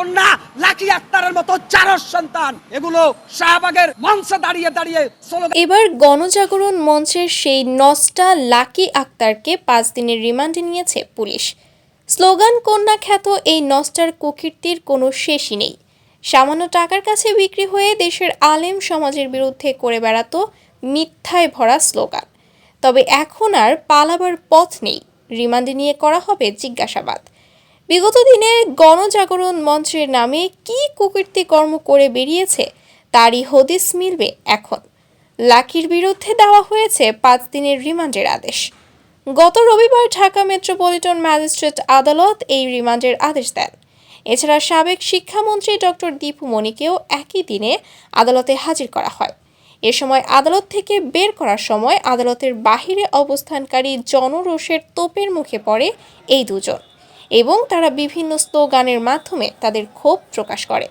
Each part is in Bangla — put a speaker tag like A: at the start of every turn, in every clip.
A: কন্যা লাকি আক্তারের মতো চারস সন্তান। এগুলো শাহবাগের মঞ্চে দাঁড়িয়ে দাঁড়িয়ে
B: এবার গণজাগরণ মঞ্চের সেই নস্টা লাকি আক্তারকে পাঁচ দিনের রিমান্ডে নিয়েছে পুলিশ। স্লোগান কন্যা খ্যাত এই নস্টার কুকীর্তির কোনো শেষই নেই। সামান্য টাকার কাছে বিক্রি হয়ে দেশের আলেম সমাজের বিরুদ্ধে করে বেড়াতো মিথ্যায় ভরা স্লোগান তবে এখন আর পালাবার পথ নেই। রিমান্ডে নিয়ে করা হবে জিজ্ঞাসাবাদ। বিগত দিনে গণজাগরণ মঞ্চের নামে কী কুকীর্তি কর্ম করে বেরিয়েছে, তারই হদিস মিলবে এখন। লাকির বিরুদ্ধে দেওয়া হয়েছে পাঁচ দিনের রিমান্ডের আদেশ। গত রবিবার ঢাকা মেট্রোপলিটন ম্যাজিস্ট্রেট আদালত এই রিমান্ডের আদেশ দেন। এছাড়া সাবেক শিক্ষামন্ত্রী ডক্টর দীপু মণিকেও একই দিনে আদালতে হাজির করা হয়। এ সময় আদালত থেকে বের করার সময় আদালতের বাহিরে অবস্থানকারী জনরোষের তোপের মুখে পড়ে এই দুজন। এবং তারা বিভিন্ন স্লোগানের মাধ্যমে তাদের ক্ষোভ প্রকাশ করে।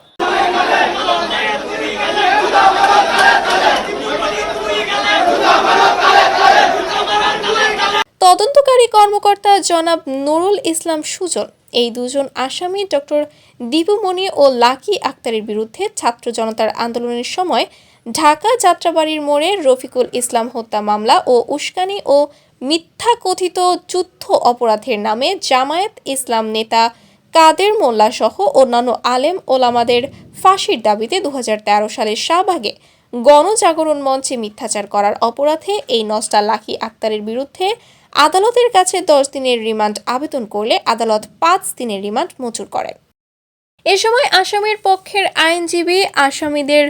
B: তদন্তকারী কর্মকর্তা জনাব নুরুল ইসলাম সুজন, এই দুজন আসামি ডক্টর দীপুমণি ও লাকি আক্তারের বিরুদ্ধে ছাত্র জনতার আন্দোলনের সময় ঢাকা যাত্রাবাড়ির মোড়ে রফিকুল ইসলাম হত্যা মামলা ও উস্কানি ও মিথ্যা কথিত যুদ্ধ অপরাধের নামে জামায়াত ইসলাম নেতা কাদের মোল্লা সহ অন্যান্য আলেম ওলামাদের ফাঁসির দাবিতে দু হাজার তেরো সালের শাহবাগে গণজাগরণ মঞ্চে মিথ্যাচার করার অপরাধে এই নস্টা লাকি আক্তারের বিরুদ্ধে আদালতের কাছে দশ দিনের রিমান্ড আবেদন করলে আদালত পাঁচ দিনের রিমান্ড মঞ্জুর করে। এ সময় আসামির পক্ষের আইনজীবী আসামিদের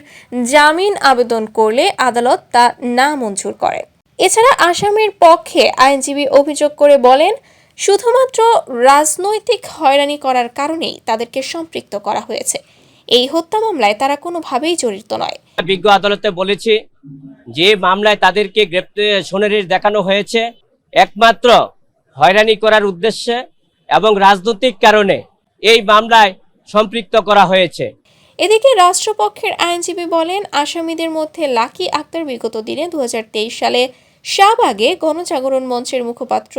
B: জামিন আবেদন করলে আদালত তা না মঞ্জুর করে। এছাড়া আসামির পক্ষে আইনজীবী অভিযোগ করে বলেন শুধুমাত্র রাজনৈতিক হয়রানি করার কারণেই তাদেরকে সম্পৃক্ত করা হয়েছে। এই হত্যা মামলায় তারা কোনোভাবেই জড়িত নয়।
C: বিজ্ঞ আদালতে বলেছে যে মামলায় তাদেরকে গ্রেপ্তার সোনারির দেখানো হয়েছে। একমাত্র হয়রানি করার উদ্দেশ্যে এবং রাজনৈতিক কারণে এই মামলায় সম্পৃক্ত করা হয়েছে।
B: এদিকে রাষ্ট্রপক্ষের আইনজীবী বলেন আসামিদের মধ্যে লাকি আক্তার বিগত দিনে দু হাজার তেইশ সালে শাহবাগে গণজাগরণ মঞ্চের মুখপাত্র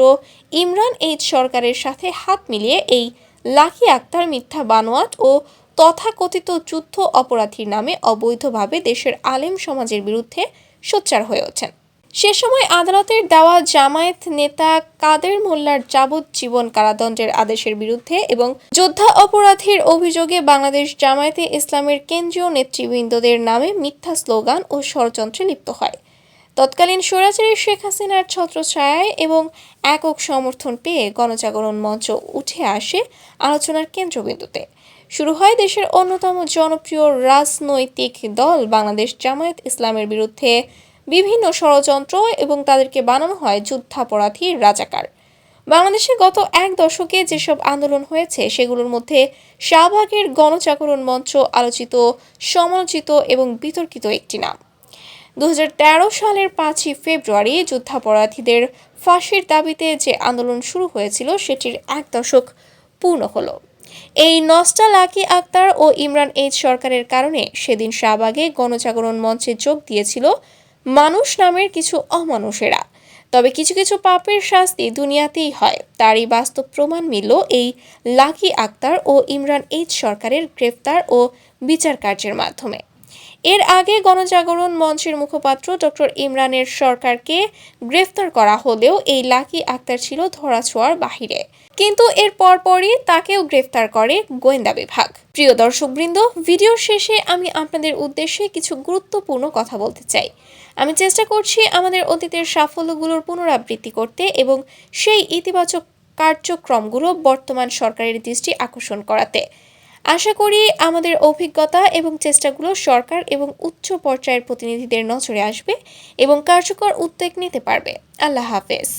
B: ইমরান এইচ সরকারের সাথে হাত মিলিয়ে এই লাকি আক্তার, মিথ্যা বানোয়াট ও তথাকথিত যুদ্ধ অপরাধীর নামে অবৈধভাবে দেশের আলেম সমাজের বিরুদ্ধে সোচ্চার হয়ে ওঠেন। সে সময় আদালতের দেওয়া জামায়াত নেতা কাদের মোল্লার যাবজ্জীবন কারাদণ্ডের আদেশের বিরুদ্ধে এবং যোদ্ধা অপরাধীর অভিযোগে বাংলাদেশ জামায়াতে ইসলামের কেন্দ্রীয় নেতৃবৃন্দদের নামে মিথ্যা স্লোগান ও ষড়যন্ত্রে লিপ্ত হয়। তৎকালীন স্বৈরাচারী শেখ হাসিনার ছত্রছায়ায় এবং একক সমর্থন পেয়ে গণজাগরণ মঞ্চ উঠে আসে আলোচনার কেন্দ্রবিন্দুতে। শুরু হয় দেশের অন্যতম জনপ্রিয় রাজনৈতিক দল বাংলাদেশ জামায়াত ইসলামের বিরুদ্ধে বিভিন্ন ষড়যন্ত্র এবং তাদেরকে বানানো হয় যুদ্ধাপরাধী রাজাকার। বাংলাদেশে গত এক দশকে যেসব আন্দোলন হয়েছে, সেগুলোর মধ্যে শাহবাগের গণজাগরণ মঞ্চ আলোচিত, সমালোচিত এবং বিতর্কিত একটি নাম। দু হাজার তেরো সালের পাঁচই ফেব্রুয়ারি যুদ্ধাপরাধীদের ফাঁসির দাবিতে যে আন্দোলন শুরু হয়েছিল, সেটির এক দশক পূর্ণ হলো। এই নস্টা লাকি আক্তার ও ইমরান এইচ সরকারের কারণে সেদিন শাহবাগে গণজাগরণ মঞ্চে যোগ দিয়েছিল মানুষ নামের কিছু অমানুষেরা। তবে কিছু কিছু পাপের শাস্তি দুনিয়াতেই হয়। তারই বাস্তব প্রমাণ মিলল এই লাকি আক্তার ও ইমরান এইচ সরকারের গ্রেফতার ও বিচার কার্যের মাধ্যমে। এর আগে গণজাগরণ মঞ্চের মুখপাত্র ডক্টর ইমরানের সরকারকে গ্রেফতার করা হলেও এই লাকি আক্তার ছিল ধরাছোঁয়ার বাহিরে। কিন্তু এর পরপরই তাকেও গ্রেফতার করে গোয়েন্দা বিভাগ। প্রিয় দর্শকবৃন্দ, ভিডিওর শেষে আমি আপনাদের উদ্দেশ্যে কিছু গুরুত্বপূর্ণ কথা বলতে চাই। আমি চেষ্টা করছি আমাদের অতীতের সাফল্যগুলোর পুনরাবৃত্তি করতে এবং সেই ইতিবাচক কার্যক্রমগুলো বর্তমান সরকারের দৃষ্টি আকর্ষণ করাতে। আশা করি আমাদের অভিজ্ঞতা এবং চেষ্টাগুলো সরকার এবং উচ্চ পর্যায়ের প্রতিনিধিদের নজরে আসবে এবং কার্যকর উদ্যোগ নিতে পারবে। আল্লাহ হাফেজ।